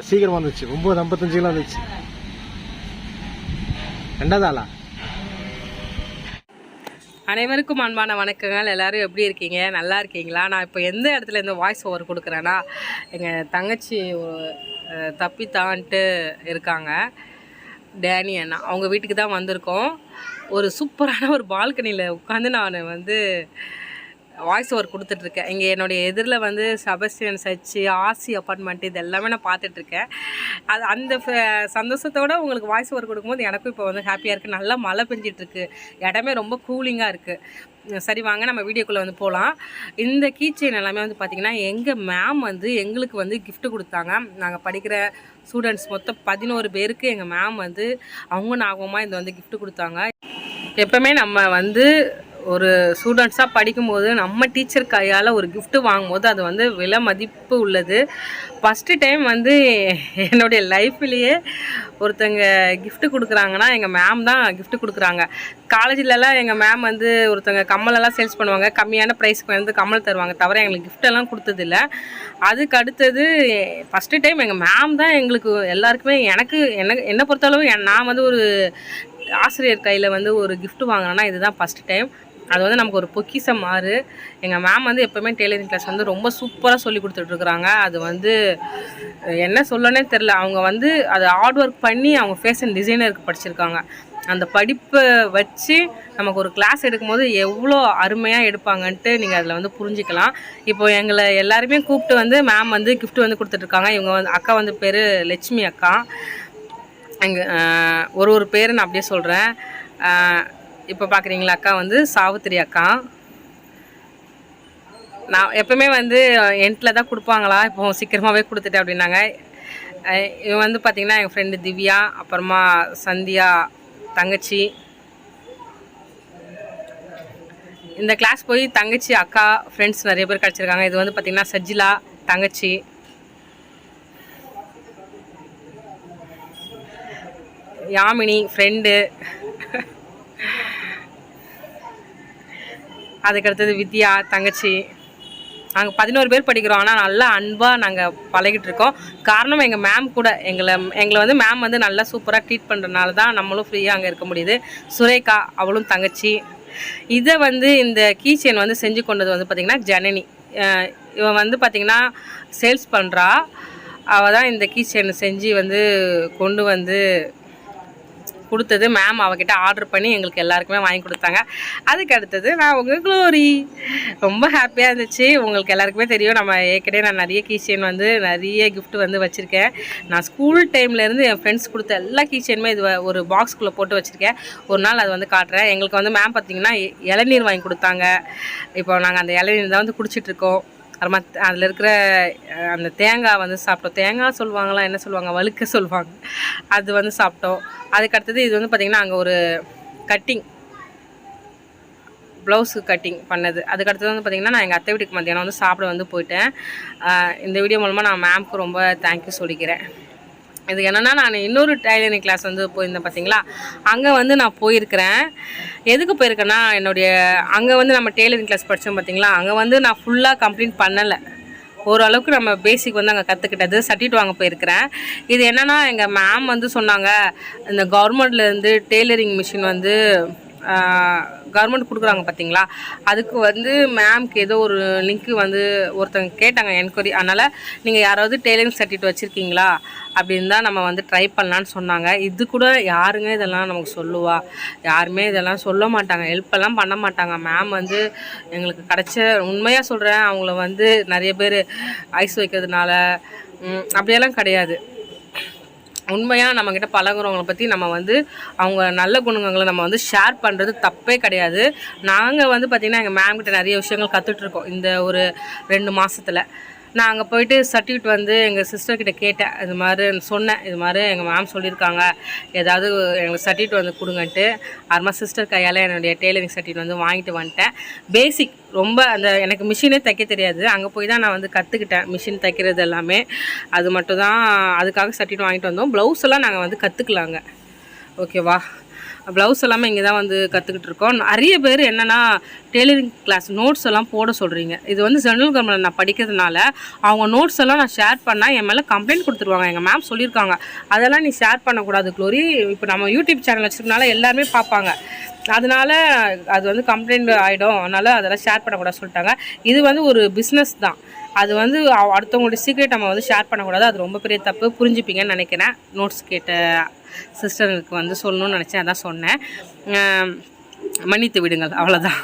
சீக்கிரம் வந்துச்சு. ஒம்பது ஐம்பத்தஞ்சுலாம் வந்துச்சு. ரெண்டாவது ஆளா? அனைவருக்கும் அன்பான வணக்கங்கள். எல்லோரும் எப்படி இருக்கீங்க? நல்லா இருக்கீங்களா? நான் இப்போ எந்த இடத்துல இந்த வாய்ஸ் ஓவர் கொடுக்குறேன்னா எங்கள் தங்கச்சி தப்பித்தான்ட்டு இருக்காங்க. டேனி அண்ணா. அவங்க வீட்டுக்கு தான் வந்திருக்கோம். ஒரு சூப்பரான ஒரு பால்கனியில் உட்காந்து நான் வந்து வாய்ஸ் ஓவர் கொடுத்துட்ருக்கேன். இங்கே என்னுடைய எதிரில் வந்து சபஸ்டியன் சர்ச்சு ஆசி அப்பார்ட்மெண்ட் இது எல்லாமே நான் பார்த்துட்ருக்கேன். அது அந்த சந்தோஷத்தோடு உங்களுக்கு வாய்ஸ் ஓவர் கொடுக்கும்போது எனக்கும் இப்போ வந்து ஹாப்பியாக இருக்குது நல்லா மழை பெஞ்சிட்ருக்கு. இடமே ரொம்ப கூலிங்காக இருக்குது சரி வாங்க நம்ம வீடியோக்குள்ளே வந்து போகலாம் இந்த கீச்செயின் எல்லாமே வந்து பார்த்திங்கன்னா எங்கள் மேம் வந்து எங்களுக்கு வந்து கிஃப்ட் கொடுத்தாங்க. நாங்கள் படிக்கிற ஸ்டூடெண்ட்ஸ் மொத்தம் பதினோரு பேருக்கு எங்கள் மேம் வந்து அவங்க ஞாபகமாக இந்த வந்து கிஃப்ட் கொடுத்தாங்க. எப்பவுமே நம்ம வந்து ஒரு ஸ்டூடெண்ட்ஸாக படிக்கும்போது நம்ம டீச்சர் கையால் ஒரு கிஃப்ட்டு வாங்கும்போது அது வந்து விலை மதிப்பு உள்ளது. ஃபஸ்ட்டு டைம் வந்து என்னுடைய லைஃப்லேயே ஒருத்தங்க கிஃப்ட்டு கொடுக்குறாங்கன்னா எங்கள் மேம் தான் கிஃப்ட்டு கொடுக்குறாங்க. காலேஜிலலாம் எங்கள் மேம் வந்து ஒருத்தங்க கம்மலெல்லாம் சேல்ஸ் பண்ணுவாங்க. கம்மியான ப்ரைஸ்க்கு வந்து கம்மல் தருவாங்க தவிர எங்களுக்கு கிஃப்டெல்லாம் கொடுத்ததில்ல அதுக்கு அடுத்தது ஃபஸ்ட்டு டைம் எங்கள் மேம் தான் எங்களுக்கு எல்லாருக்குமே எனக்கு என்ன என்னை பொறுத்தளவு நான் வந்து ஒரு ஆசிரியர் கையில் வந்து ஒரு கிஃப்ட் வாங்கினேன்னா இதுதான் ஃபஸ்ட் டைம் அது வந்து நமக்கு ஒரு பொக்கிஷம் மாறு. எங்கள் மேம் வந்து எப்போவுமே டெய்லரிங் கிளாஸ் வந்து ரொம்ப சூப்பராக சொல்லி கொடுத்துட்ருக்குறாங்க அது வந்து என்ன சொல்லனே தெரில அவங்க வந்து அதை ஹார்ட் ஒர்க் பண்ணி அவங்க ஃபேஷன் டிசைனருக்கு படிச்சிருக்காங்க. அந்த படிப்பை வச்சு நமக்கு ஒரு கிளாஸ் எடுக்கும்போது எவ்வளோ அருமையாக எடுப்பாங்கன்ட்டு நீங்கள் அதில் வந்து புரிஞ்சுக்கலாம். இப்போ எங்களை எல்லாருமே கூப்பிட்டு வந்து மேம் வந்து கிஃப்ட் வந்து கொடுத்துட்ருக்காங்க இவங்க வந்து அக்கா வந்து பேர் லட்சுமி அக்கா. எங்கள் ஒரு ஒரு பேர் நான் அப்படியே சொல்கிறேன் இப்போ பார்க்குறீங்களா அக்கா வந்து சாவித்திரி அக்கா. நான் எப்பவுமே வந்து என்ட்டில் தான் கொடுப்பாங்களா? இப்போ சீக்கிரமாகவே கொடுத்துட்டேன் அப்படின்னாங்க. இவன் வந்து பார்த்திங்கன்னா எங்கள் ஃப்ரெண்டு திவ்யா அப்புறமா சந்தியா தங்கச்சி. இந்த கிளாஸ் போய் தங்கச்சி அக்கா ஃப்ரெண்ட்ஸ் நிறைய பேர் கிடச்சிருக்காங்க. இது வந்து பார்த்திங்கன்னா சஜிலா தங்கச்சி. யாமினி ஃப்ரெண்டு அதுக்கடுத்தது வித்யா தங்கச்சி. நாங்கள் பதினோரு பேர் படிக்கிறோம். ஆனால் நல்லா அன்பாக நாங்கள் பழகிட்டு இருக்கோம். காரணம் எங்கள் மேம் கூட எங்களை எங்களை வந்து மேம் வந்து நல்லா சூப்பராக ட்ரீட் பண்ணுறதுனால தான் நம்மளும் ஃப்ரீயாக அங்கே இருக்க முடியுது. சுரேகா அவளும் தங்கச்சி. இதை வந்து இந்த கீச்செயின் வந்து செஞ்சு கொண்டது வந்து பார்த்திங்கன்னா ஜனனி. இவன் வந்து பார்த்திங்கன்னா சேல்ஸ் பண்ணுறா அவள் தான் இந்த கீச்செயின் செஞ்சு வந்து கொண்டு வந்து கொடுத்தது. மேம் அவகிட்ட ஆர்டர் பண்ணி எங்களுக்கு எல்லாருக்குமே வாங்கி கொடுத்தாங்க. அதுக்கு அடுத்தது நான் உங்கள் க்ளோரி ரொம்ப ஹாப்பியாக இருந்துச்சு. உங்களுக்கு எல்லாருக்குமே தெரியும். நம்ம ஏற்கனவே நான் நிறைய கீச்சேன் வந்து நிறைய கிஃப்ட் வந்து வச்சுருக்கேன். நான் ஸ்கூல் டைம்லேருந்து என் ஃப்ரெண்ட்ஸ் கொடுத்த எல்லா கீச்சேனுமே இது ஒரு பாக்ஸ்குள்ளே போட்டு வச்சுருக்கேன். ஒரு நாள் அது வந்து காட்டுறேன். எங்களுக்கு வந்து மேம் பார்த்திங்கன்னா இ- இளநீர் வாங்கி கொடுத்தாங்க. இப்போ நாங்கள் அந்த இளநீர் தான் வந்து குடிச்சிட்ருக்கோம் அப்புறமா அதில் இருக்கிற அந்த தேங்காய் வந்து சாப்பிட்டோம். தேங்காய் சொல்லுவாங்களா என்ன சொல்லுவாங்க வழுக்க சொல்லுவாங்க. அது வந்து சாப்பிட்டோம். அதுக்கடுத்தது இது வந்து பார்த்திங்கன்னா அங்கே ஒரு கட்டிங் ப்ளவுஸு கட்டிங் பண்ணது. அதுக்கு அடுத்தது வந்து பார்த்திங்கன்னா நான் எங்கள் அத்தை வீட்டுக்கு மத்தியானம் வந்து சாப்பிட வந்து போயிட்டேன். இந்த வீடியோ மூலமாக நான் மேம்க்கு ரொம்ப தேங்க்யூ சொல்லிக்கிறேன். இது என்னென்னா நான் இன்னொரு டைலரிங் கிளாஸ் வந்து போயிருந்தேன் பார்த்தீங்களா அங்கே வந்து நான் போயிருக்கிறேன். எதுக்கு போயிருக்கேன்னா என்னுடைய அங்கே வந்து நம்ம டெய்லரிங் கிளாஸ் படித்தோம் பார்த்தீங்களா அங்கே வந்து நான் ஃபுல்லாக கம்ப்ளீட் பண்ணலை. ஓரளவுக்கு நம்ம பேசிக் வந்து அங்கே கற்றுக்கிட்டது சர்டிஃபிகேட் வாங்க போயிருக்கிறேன். இது என்னென்னா எங்கள் மேம் வந்து சொன்னாங்க இந்த கவர்மெண்ட்லேருந்து டெய்லரிங் மிஷின் வந்து கவர்மெண்ட் கொடுக்குறாங்க பார்த்தீங்களா அதுக்கு வந்து மேம்க்கு ஏதோ ஒரு லிங்க்கு வந்து ஒருத்தங்க கேட்டாங்க என்கொயரி அதனால் நீங்கள் யாராவது டெய்லரிங் சர்டிஃபிகேட் வச்சுருக்கீங்களா? அப்படின்னு தான் நம்ம வந்து ட்ரை பண்ணலான்னு சொன்னாங்க. இது கூட யாருங்க இதெல்லாம் நமக்கு சொல்லுவா? யாருமே இதெல்லாம் சொல்ல மாட்டாங்க. ஹெல்ப்பெல்லாம் பண்ண மாட்டாங்க. மேம் வந்து எங்களுக்கு கிடச்ச உண்மையாக சொல்கிறேன் அவங்கள வந்து நிறைய பேர் ஐஸ் வைக்கிறதுனால அப்படியெல்லாம் கிடையாது. உண்மையாக நம்மக்கிட்ட பழகுறவங்களை பற்றி நம்ம வந்து அவங்க நல்ல குணங்களை நம்ம வந்து ஷேர் பண்ணுறது தப்பே கிடையாது. நாங்கள் வந்து பார்த்திங்கன்னா எங்கள் மேம்கிட்ட நிறைய விஷயங்கள் கற்றுட்ருக்கோம் இந்த ஒரு ரெண்டு மாதத்தில் நான் அங்கே போயிட்டு சர்டிஃபிகேட் வந்து எங்கள் சிஸ்டர்கிட்ட கேட்டேன். இது மாதிரி சொன்னேன். இது மாதிரி எங்கள் மேம் சொல்லியிருக்காங்க. ஏதாவது எங்களுக்கு சர்டிஃபிகேட் வந்து கொடுங்கன்ட்டு. அருமா சிஸ்டர் கையால் என்னுடைய டெய்லரிங் சர்டிஃபிகேட் வந்து வாங்கிட்டு வந்துட்டேன். பேசிக் ரொம்ப அந்த எனக்கு மிஷினே தைக்க தெரியாது. அங்கே போய் தான் நான் வந்து கற்றுக்கிட்டேன் மிஷின் தைக்கிறது எல்லாமே. அது மட்டும் தான் அதுக்காக சர்டிஃபிகேட் வாங்கிட்டு வந்தோம். ப்ளவுஸ் எல்லாம் நாங்கள் வந்து கற்றுக்கலாங்க ஓகேவா ப்ளவுஸ் எல்லாமே இங்கே தான் வந்து கற்றுக்கிட்டு இருக்கோம் நிறைய பேர் என்னென்னா டெய்லரிங் கிளாஸ் நோட்ஸ் எல்லாம் போட சொல்கிறீங்க இது வந்து சென்ட்ரல் கவர்மெண்ட் நான் படிக்கிறதுனால அவங்க நோட்ஸ் எல்லாம் நான் ஷேர் பண்ணால் என் மேலே கம்ப்ளைண்ட் கொடுத்துருவாங்க. எங்கள் மேம் சொல்லியிருக்காங்க. அதெல்லாம் நீ ஷேர் பண்ணக்கூடாது க்ளோரி. இப்போ நம்ம யூடியூப் சேனல் வச்சுருக்கனால எல்லாருமே பார்ப்பாங்க. அதனால அது வந்து கம்ப்ளைண்ட் ஆகிடும் அதனால் அதெல்லாம் ஷேர் பண்ணக்கூடாது சொல்லிட்டாங்க. இது வந்து ஒரு பிஸ்னஸ் தான். அது வந்து அவ- அடுத்தவங்களுடைய சீக்ரெட் நம்ம வந்து ஷேர் பண்ணக்கூடாது. அது ரொம்ப பெரிய தப்பு. புரிஞ்சுப்பீங்கன்னு நினைக்கிறேன். நோட்ஸ் கேட்ட சிஸ்டருக்கு வந்து சொல்லணும்னு நினச்சேன் அதான் சொன்னேன். மன்னித்து விடுங்கள் அவ்வளோதான்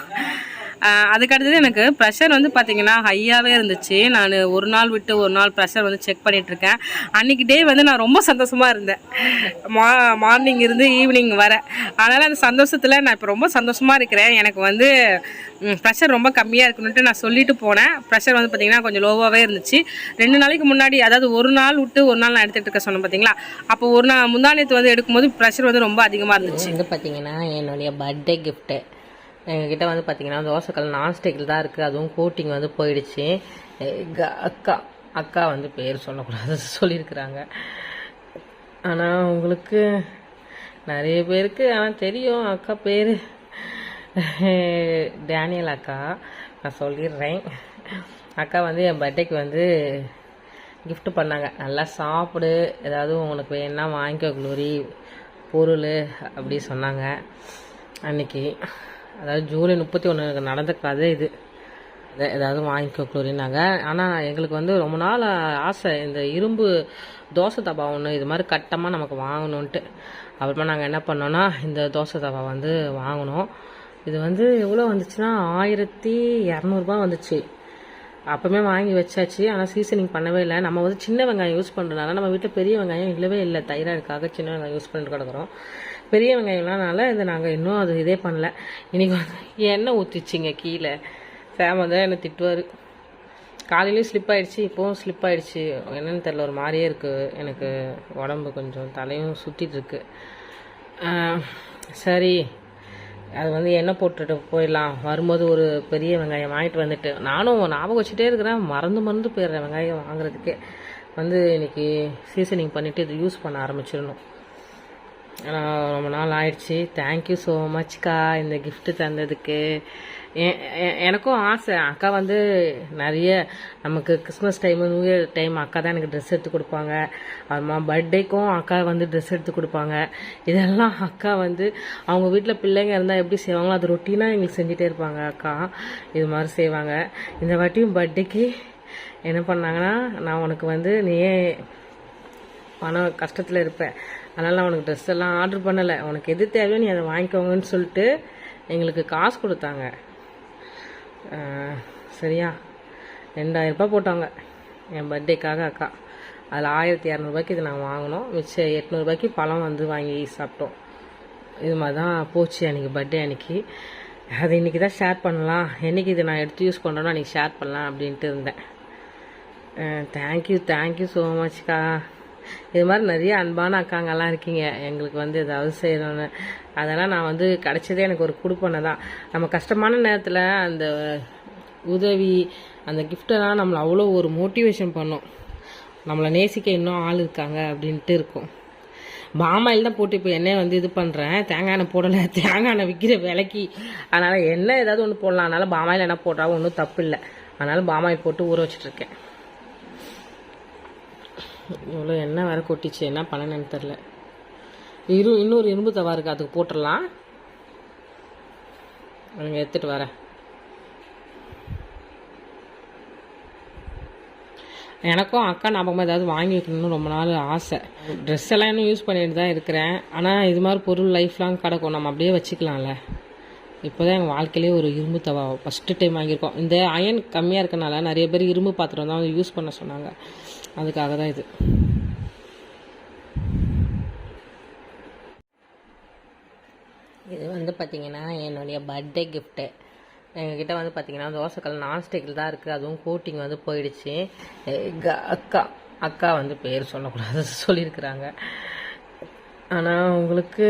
அதுக்கடுத்தது எனக்கு ப்ரெஷர் வந்து பார்த்திங்கன்னா ஹையாகவே இருந்துச்சு. நான் ஒரு நாள் விட்டு ஒரு நாள் ப்ரெஷர் வந்து செக் பண்ணிகிட்ருக்கேன் அன்றைக்கி டே வந்து நான் ரொம்ப சந்தோஷமாக இருந்தேன். மா மார்னிங் இருந்து ஈவினிங் வர. அதனால் அந்த சந்தோஷத்தில் நான் இப்போ ரொம்ப சந்தோஷமாக இருக்கிறேன். எனக்கு வந்து ப்ரெஷர் ரொம்ப கம்மியாக இருக்கணுன்ட்டு நான் சொல்லிட்டு போனேன். ப்ரெஷர் வந்து பார்த்திங்கன்னா கொஞ்சம் லோவாகவே இருந்துச்சு. ரெண்டு நாளைக்கு முன்னாடி அதாவது ஒரு நாள் விட்டு ஒரு நாள் நான் எடுத்துகிட்டு இருக்க சொன்னேன் பார்த்தீங்களா அப்போ ஒரு நாள் முந்தானியத்து வந்து எடுக்கும்போது ப்ரெஷர் வந்து ரொம்ப அதிகமாக இருந்துச்சு. வந்து பார்த்தீங்கன்னா என்னுடைய பர்த்டே கிஃப்ட்டு எங்ககிட்ட வந்து பார்த்தீங்கன்னா தோசைக்கல் நான்ஸ்டிக்கில் தான் இருக்குது அதுவும் கோட்டிங் வந்து போயிடுச்சு. அக்கா. அக்கா வந்து பேர் சொல்லக்கூடாது சொல்லியிருக்கிறாங்க. ஆனால் உங்களுக்கு நிறைய பேருக்கு ஆனால் தெரியும். அக்கா பேர் டேனியல் அக்கா. நான் சொல்லிடுறேன். அக்கா வந்து என் பர்த்டேக்கு வந்து கிஃப்ட் பண்ணாங்க. நல்லா சாப்பிடு. ஏதாவது உனக்கு வேணா வாங்கிக்கோ குளோரி. பொருள் அப்படி சொன்னாங்க. அன்னைக்கு. அதாவது ஜூலை முப்பத்தி ஒன்று நடந்த கதை இது. ஏதாவது வாங்கிக்கோ குளோரினாங்க ஆனால் எங்களுக்கு வந்து ரொம்ப நாள் ஆசை. இந்த இரும்பு தோசை தவா ஒன்று இது மாதிரி கட்டமாக நமக்கு வாங்கணுன்ட்டு அப்புறமா நாங்கள் என்ன பண்ணோன்னா இந்த தோசை தவா வந்து வாங்கினோம். இது வந்து எவ்வளோ வந்துச்சுன்னா ஆயிரத்தி இரநூறுபா வந்துச்சு. அப்போமே வாங்கி வச்சாச்சு. ஆனால் சீசனிங் பண்ணவே இல்லை. நம்ம வந்து சின்ன வெங்காயம் யூஸ் பண்ணுறதுனால நம்ம வீட்டில் பெரிய வெங்காயம் இல்லவே இல்லை. தைராய்டுக்காக சின்ன வெங்காயம் யூஸ் பண்ணிட்டு கிடக்குறோம். பெரிய வெங்காயம்லாம்னால இது நாங்கள் இன்னும் அது இதே பண்ணல. இன்னைக்கு வந்து எண்ணெய் ஊற்றிச்சிங்க கீழே. ஃபேம் தான் என்னை திட்டுவார். காலையிலையும் ஸ்லிப் ஆகிடுச்சு இப்போவும் ஸ்லிப் ஆகிடுச்சு என்னென்னு தெரில ஒரு மாதிரியே இருக்குது எனக்கு உடம்பு கொஞ்சம் தலையும் சுற்றிட்டுருக்கு சரி. அது வந்து எண்ணெய் போட்டுட்டு போயிடலாம். வரும்போது ஒரு பெரிய வெங்காயம் வாங்கிட்டு வந்துட்டு நானும் ஞாபகம் வச்சுட்டே இருக்கிறேன். மறந்து மறந்து போயிடுறேன் வெங்காயம் வாங்குறதுக்கே. வந்து இன்றைக்கி சீசனிங் பண்ணிவிட்டு இது யூஸ் பண்ண ஆரம்பிச்சிடணும். ரொம்ப நாள் ஆயிடுச்சு. தேங்க்யூ ஸோ மச்க்கா இந்த கிஃப்ட்டு தந்ததுக்கு. எனக்கும் ஆசை. அக்கா வந்து நிறைய நமக்கு Christmas time new year time அக்கா தான் எனக்கு ட்ரெஸ் எடுத்து கொடுப்பாங்க. அப்புறமா பர்த்டேக்கும் அக்கா வந்து ட்ரெஸ் எடுத்து கொடுப்பாங்க. இதெல்லாம் அக்கா வந்து அவங்க வீட்டில் பிள்ளைங்க இருந்தால் எப்படி செய்வாங்களோ அது ரொட்டீனாக எங்களுக்கு செஞ்சுட்டே இருப்பாங்க அக்கா. இது மாதிரி செய்வாங்க. இந்த வாட்டியும் பர்த்டேக்கு என்ன பண்ணாங்கன்னா நான் உனக்கு வந்து நீயே பணம் கஷ்டத்தில் இருப்பேன். அதனால் அவனுக்கு உனக்கு ட்ரெஸ் எல்லாம் ஆர்டர் பண்ணலை. உனக்கு எது தேவையோ நீ அதை வாங்கிக்கோங்கன்னு சொல்லிட்டு எங்களுக்கு காசு கொடுத்தாங்க. சரியா? ரெண்டாயிரம் ரூபாய் போட்டாங்க. என் பர்த்டேக்காக அக்கா. அதில் ஆயிரத்தி இரநூறுபாய்க்கு இது நாங்கள் வாங்கினோம். மிச்சம் எட்நூறுபாய்க்கு பழம் வந்து வாங்கி சாப்பிட்டோம். இது மாதிரி தான் போச்சு அன்றைக்கி பர்த்டே அன்னைக்கு. அது இன்றைக்கி தான் ஷேர் பண்ணலாம். என்னைக்கு இதை நான் எடுத்து யூஸ் பண்ணுறேனோ அன்றைக்கி ஷேர் பண்ணலாம் அப்படின்ட்டு இருந்தேன். தேங்க்யூ தேங்க்யூ ஸோ மச்க்கா இது மாதிரி நிறைய அன்பான அக்காங்கெல்லாம் இருக்கீங்க. எங்களுக்கு வந்து ஏதாவது செய்யணும்னு. அதெல்லாம் நான் வந்து கிடைச்சதே எனக்கு ஒரு கொடுப்பனை தான். நம்ம கஷ்டமான நேரத்தில் அந்த உதவி அந்த கிஃப்டெல்லாம் நம்மளை அவ்வளோ ஒரு மோட்டிவேஷன் பண்ணும். நம்மளை நேசிக்க இன்னும் ஆள் இருக்காங்க அப்படின்ட்டு இருக்கும். பாமாயில் தான் போட்டு இப்போ எண்ணெய் வந்து இது பண்ணுறேன் தேங்காய் எண்ணெய் போடலை. தேங்காய் எண்ணெய் விற்கிற விலைக்கு. அதனால் எண்ணெய் ஏதாவது ஒன்று போடலாம். அதனால் பாமாயில் என்ன போட்டால் ஒன்றும் தப்பு இல்லை. அதனால் பாமாயில் போட்டு ஊற வச்சிட்ருக்கேன் இவ்வளோ எண்ணெய் வேறு கொட்டிச்சு. என்ன பண்ணணும்னு தெரில இரு இன்னொரு இரும்பு தவா இருக்குது அதுக்கு போட்டுடலாம். நீங்கள் எடுத்துகிட்டு வரேன். எனக்கும் அக்கா ஞாபகமாக ஏதாவது வாங்கி வைக்கணும்னு ரொம்ப நாள் ஆசை. ட்ரெஸ் எல்லாம் இன்னும் யூஸ் பண்ணிட்டு தான் இருக்கிறேன். ஆனால் இது மாதிரி பொருள் லைஃப் லாங் கிடக்கும். நம்ம அப்படியே வச்சுக்கலாம்ல. இப்போ தான் எங்கள் வாழ்க்கையிலே ஒரு இரும்பு தவா ஃபஸ்ட்டு டைம் வாங்கியிருக்கோம். இந்த அயன் கம்மியாக இருக்கனால நிறைய பேர் இரும்பு பாத்திரம் தான் யூஸ் பண்ண சொன்னாங்க. அதுக்காக தான் இது. இது வந்து பார்த்திங்கன்னா என்னுடைய பர்த்டே கிஃப்ட்டு எங்ககிட்ட வந்து பார்த்திங்கன்னா தோசைக்கல் நான்ஸ்டிக்கில் தான் இருக்குது அதுவும் கோட்டிங் வந்து போயிடுச்சு. எங்க அக்கா அக்கா வந்து பேர் சொல்லக்கூடாது சொல்லியிருக்கிறாங்க. ஆனால் உங்களுக்கு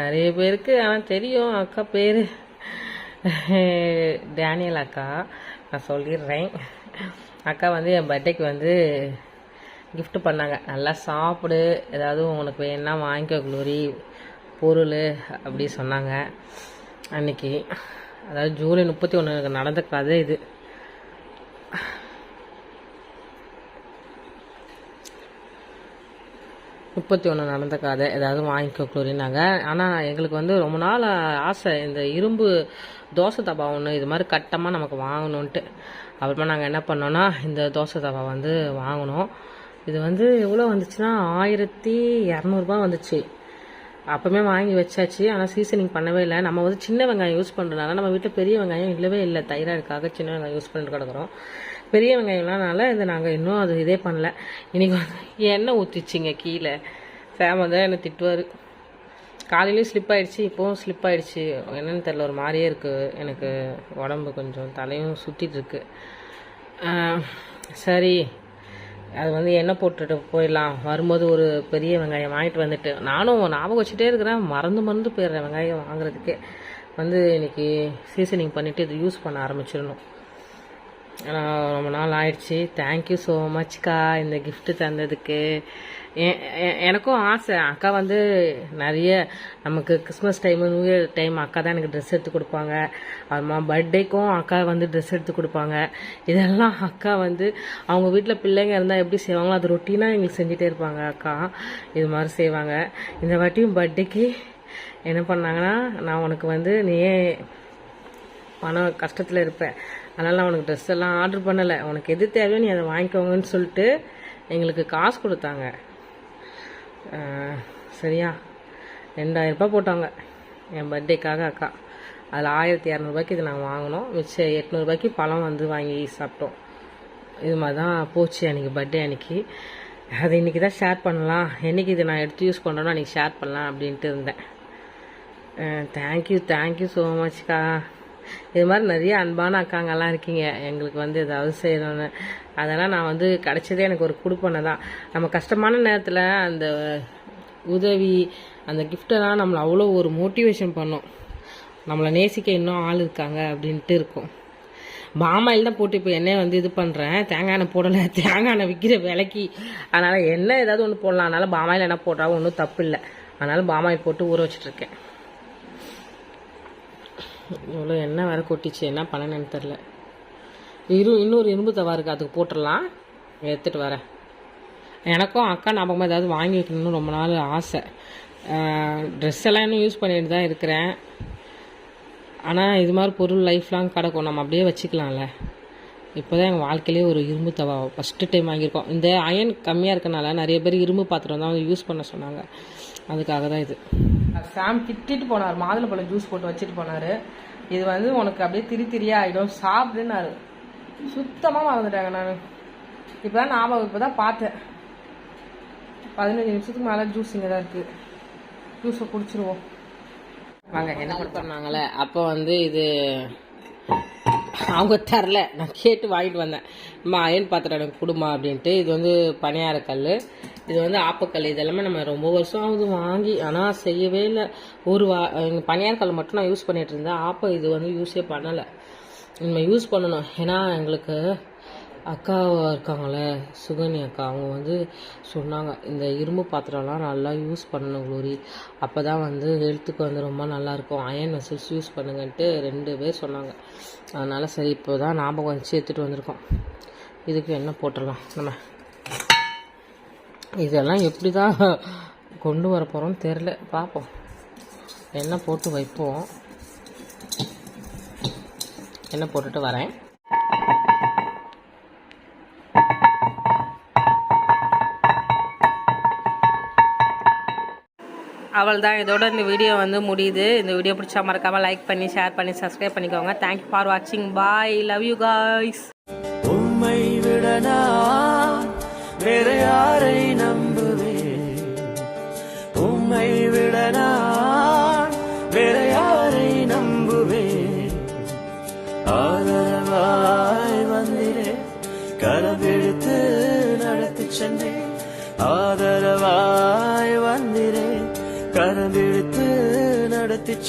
நிறைய பேருக்கு ஆனால் தெரியும் அக்கா பேர். டேனியல் அக்கா நான் சொல்லிடுறேன். அக்கா வந்து என் பர்த்டேக்கு வந்து கிஃப்ட் பண்ணாங்க. நல்லா சாப்பிடு. ஏதாவது உனக்கு வேணா வாங்கிக்கோ குளோரி. பொருள் அப்படி சொன்னாங்க. அன்னைக்கு. அதாவது ஜூலை முப்பத்தி ஒன்று நடந்த கதை இது. முப்பத்தி ஒன்று நடந்த கதை. ஏதாவது வாங்கிக்கோ ஆனால் எங்களுக்கு வந்து ரொம்ப நாள் ஆசை. இந்த இரும்பு தோசை தவா ஒன்று இது மாதிரி கட்டமாக நமக்கு வாங்கணுன்ட்டு அப்புறமா நாங்கள் என்ன பண்ணோன்னா இந்த தோசை தவா வந்து வாங்கினோம். இது வந்து எவ்வளோ வந்துச்சுன்னா ஆயிரத்தி இரநூறுபா வந்துச்சு. அப்போமே வாங்கி வச்சாச்சு. ஆனால் சீசனிங் பண்ணவே இல்லை. நம்ம வந்து சின்ன வெங்காயம் யூஸ் பண்ணுறதுனால நம்ம வீட்டில் பெரிய வெங்காயம் இல்லவே இல்லை. தைராய்டுக்காக சின்ன வெங்காயம் யூஸ் பண்ணிட்டு கிடக்குறோம். பெரிய வெங்காயம்லாம்னால இது நாங்கள் இன்னும் அது இதே பண்ணல. இன்னைக்கு வந்து எண்ணெய் ஊற்றிச்சிங்க கீழே. ஃபேம தான் என்னை திட்டுவார். காலையிலையும் ஸ்லிப் ஆகிடுச்சு இப்போவும் ஸ்லிப் ஆகிடுச்சு என்னென்னு தெரில ஒரு மாதிரியே இருக்குது எனக்கு உடம்பு கொஞ்சம் தலையும் சுற்றிட்டுருக்கு சரி. அது வந்து எண்ணெய் போட்டுட்டு போயிடலாம். வரும்போது ஒரு பெரிய வெங்காயம் வாங்கிட்டு வந்துட்டு நானும் ஞாபகம் வச்சுட்டே இருக்கிறேன். மறந்து மறந்து போயிடுறேன் வெங்காயம் வாங்குறதுக்கே. வந்து இன்றைக்கி சீசனிங் பண்ணிவிட்டு இது யூஸ் பண்ண ஆரம்பிச்சிடணும். ரொம்ப நாள் ஆயிடுச்சு. தேங்க்யூ ஸோ மச்க்கா இந்த கிஃப்ட்டு தந்ததுக்கு. எனக்கும் ஆசை. அக்கா வந்து நிறைய நமக்கு Christmas time new year time அக்கா தான் எனக்கு ட்ரெஸ் எடுத்து கொடுப்பாங்க. அப்புறமா பர்த்டேக்கும் அக்கா வந்து ட்ரெஸ் எடுத்து கொடுப்பாங்க. இதெல்லாம் அக்கா வந்து அவங்க வீட்டில் பிள்ளைங்க இருந்தால் எப்படி செய்வாங்களோ அது ரொட்டீனாக எங்களுக்கு செஞ்சுட்டே இருப்பாங்க அக்கா. இது மாதிரி செய்வாங்க. இந்த வாட்டியும் பர்த்டேக்கு என்ன பண்ணாங்கன்னா நான் உனக்கு வந்து நீயே பணம் கஷ்டத்தில் இருப்பேன். அதனால் நான் உனக்கு ட்ரெஸ் எல்லாம் ஆர்டர் பண்ணலை. உனக்கு எது தேவையோ நீ அதை வாங்கிக்கோங்கன்னு சொல்லிட்டு எங்களுக்கு காசு கொடுத்தாங்க. சரியா? ரெண்டாயிரம் ரூபாய் போட்டாங்க. என் பர்த்டேக்காக அக்கா. அதில் ஆயிரத்தி இரநூறுபாய்க்கு இது நாங்கள் வாங்கினோம். மிச்சம் எட்நூறுபாய்க்கு பழம் வந்து வாங்கி சாப்பிட்டோம். இது மாதிரி தான் போச்சு அன்றைக்கி பர்த்டே அன்னைக்கு. அது இன்றைக்கி தான் ஷேர் பண்ணலாம். என்னைக்கு இது நான் எடுத்து யூஸ் பண்ணுறேனோ அன்றைக்கி ஷேர் பண்ணலாம் அப்படின்ட்டு இருந்தேன். தேங்க்யூ தேங்க்யூ ஸோ மச்க்கா இது மாதிரி நிறைய அன்பான அக்காங்கெல்லாம் இருக்கீங்க. எங்களுக்கு வந்து ஏதாவது செய்யணும்னு. அதெல்லாம் நான் வந்து கிடச்சதே எனக்கு ஒரு கொடுப்பனை தான். நம்ம கஷ்டமான நேரத்தில் அந்த உதவி அந்த கிஃப்டெல்லாம் நம்மளை அவ்வளோ ஒரு மோட்டிவேஷன் பண்ணும். நம்மளை நேசிக்க இன்னும் ஆள் இருக்காங்க அப்படின்ட்டு இருக்கும். பாமாயில் தான் போட்டு இப்போ எண்ணெய் வந்து இது பண்ணுறேன் தேங்காய் எண்ணெய் போடலை. தேங்காய் எண்ணெய் விற்கிற விலைக்கு. அதனால் எண்ணெய் ஏதாவது ஒன்று போடலாம். அதனால் பாமாயில் என்ன போட்டால் ஒன்றும் தப்பு இல்லை. அதனால் பாமாயில் போட்டு ஊற வச்சுட்ருக்கேன் இவ்வளோ எண்ணெய் வேறு கொட்டிச்சு. என்ன பண்ணணுன்னு தெரில இரு இன்னொரு இரும்பு தவா இருக்குது அதுக்கு போட்டுடலாம். எடுத்துகிட்டு வரேன். எனக்கும் அக்கா ஞாபகமாக ஏதாவது வாங்கி வைக்கணும்னு ரொம்ப நாள் ஆசை. ட்ரெஸ் எல்லாம் இன்னும் யூஸ் பண்ணிட்டு தான் இருக்கிறேன். ஆனால் இது மாதிரி பொருள் லைஃப் லாங் கிடக்கும். நம்ம அப்படியே வச்சுக்கலாம்ல. இப்போ தான் எங்கள் வாழ்க்கையிலே ஒரு இரும்பு தவா ஃபஸ்ட்டு டைம் வாங்கியிருக்கோம். இந்த அயன் கம்மியாக இருக்கனால நிறைய பேர் இரும்பு பாத்திரம் தான் வந்து யூஸ் பண்ண சொன்னாங்க. அதுக்காக தான் இது. சாம் திட்டிட்டு போனார். மாதுளம்பழம் ஜூஸ் போட்டு வச்சுட்டு போனார். இது வந்து உனக்கு அப்படியே திரி திரியா ஆகிடும் சாப்பிடுன்னாரு சுத்தமாக மறந்துட்டாங்க நான். இப்போ தான் ஞாபகம் இப்போ தான் பார்த்தேன். பதினஞ்சு நிமிஷத்துக்கு மேலே ஜூஸ் இங்கே தான் இருக்குது ஜூஸை குடிச்சிருவோம். வாங்க என்ன பண்ணாங்களே அப்போ வந்து இது அவங்க தரல. நான் கேட்டு வாங்கிட்டு வந்தேன். அம்மா அயன் பாத்திரம் எனக்கு கொடுமா அப்படின்ட்டு. இது வந்து பணியாரக்கல் இது வந்து ஆப்பக்கல் இதெல்லாமே நம்ம ரொம்ப வருஷம் ஆகுது வாங்கி. ஆனால் செய்யவே இல்லை. ஒரு வா எங்கள் பணியாரக்கல் மட்டும் நான் யூஸ் பண்ணிட்டு இருந்தேன். ஆப்பம் இது வந்து யூஸே பண்ணலை. நம்ம யூஸ் பண்ணணும். ஏன்னா எங்களுக்கு அக்கா இருக்காங்களே சுகனி அக்கா அவங்க வந்து சொன்னாங்க இந்த இரும்பு பாத்திரம்லாம் நல்லா யூஸ் பண்ணணும் குளோரி. அப்போ தான் வந்து ஹெல்த்துக்கு வந்து ரொம்ப நல்லாயிருக்கும் அயன் வெசல்ஸ் யூஸ் பண்ணுங்கன்ட்டு ரெண்டு பேர் சொன்னாங்க. அதனால் சரி இப்போ தான் ஞாபகம் வச்சு எடுத்துகிட்டு வந்திருக்கோம். இதுக்கு என்ன போட்டுடலாம் நம்ம. இதெல்லாம் எப்படி தான் கொண்டு வர போகிறோம்னு தெரில பார்ப்போம் எண்ணெய் போட்டு வைப்போம். எண்ணெய் போட்டுட்டு வரேன். அவள் தான் இதோட இந்த வீடியோ வந்து முடியுது. இந்த வீடியோ பிடிச்சா மறக்காமல் லைக் பண்ணி ஷேர் பண்ணி சப்ஸ்கிரைப் பண்ணிக்கோங்க. தேங்க்யூ ஃபார் வாட்சிங் பாய் லவ் யூ காய்ஸ் உம்மை விடனா வேற யாரை நம்புவேன்?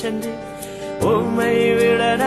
சென்று உம்மை விட